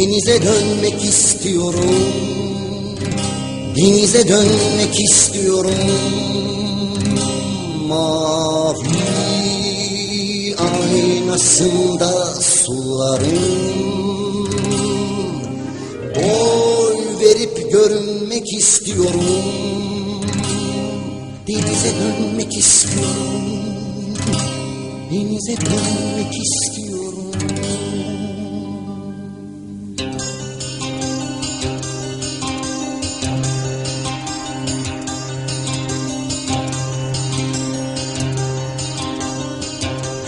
Denize dönmek istiyorum. Denize dönmek istiyorum. Mavi aynasında suların Boy verip görünmek istiyorum. Denize dönmek istiyorum. Denize dönmek istiyorum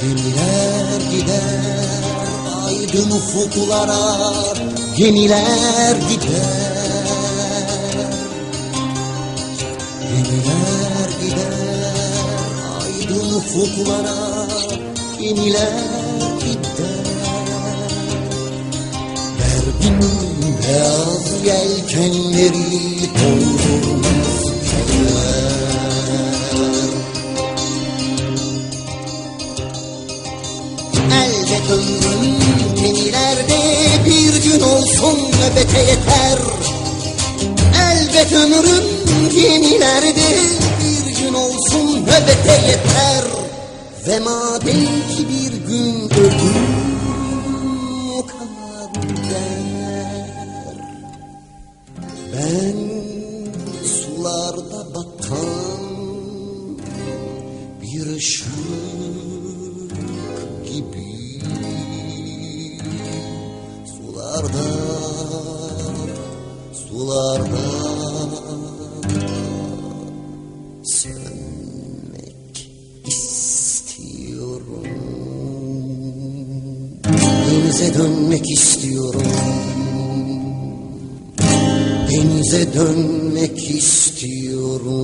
Gemiler gider aydın ufuklara Gemiler gider. Gemiler gider aydın ufuklara Gemiler gider. Derdin beyaz yelkenleri Elbet ömrüm gemilerde bir gün olsun nöbete yeter. Elbet ömrüm gemilerde bir gün olsun nöbete yeter. Ve madem ki bir gün ölüm kader Ben sularda batan bir ışık sularda sularda. Sönmek istiyorum. Denize dönmek istiyorum. Denize dönmek istiyorum